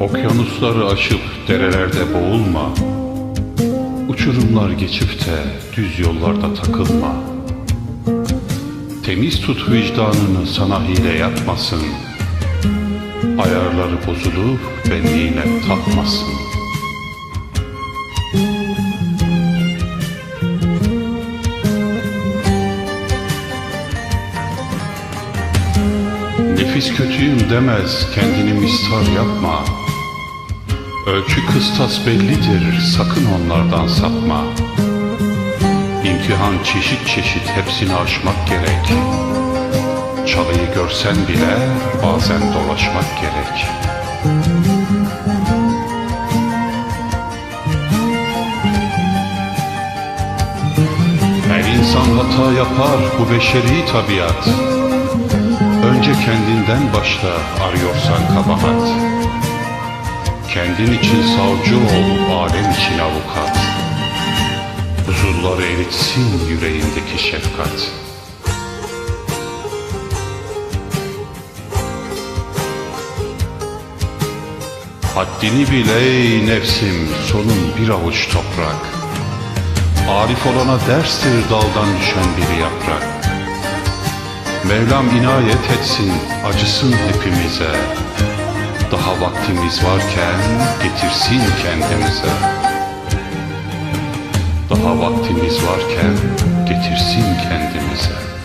Zorlukları aşıp derelerde boğulma. Uçurumlar geçip de düz yollarda takılma. Temiz tut vicdanını sana hile yapmasın. Ayarları bozulup benliğine takmasın Nefis kötüyüm demez kendini mistar yapma Ölçü kıstas bellidir sakın onlardan sapma. İmtihan çeşit çeşit hepsini aşmak gerek. Çalıyı görsen bile bazen dolaşmak gerek. Her insan hata yapar bu beşeri tabiat. Önce kendinden başla arıyorsan kabahat Kendin için savcı ol, alem için avukat. Huzurları eritsin yüreğindeki şefkat. Haddini bil ey nefsim, sonun bir avuç toprak. Arif olana derstir daldan düşen bir yaprak. Mevlam inayet etsin, acısın hepimize Daha vaktimiz varken getirsin kendimize Daha vaktimiz varken getirsin kendimize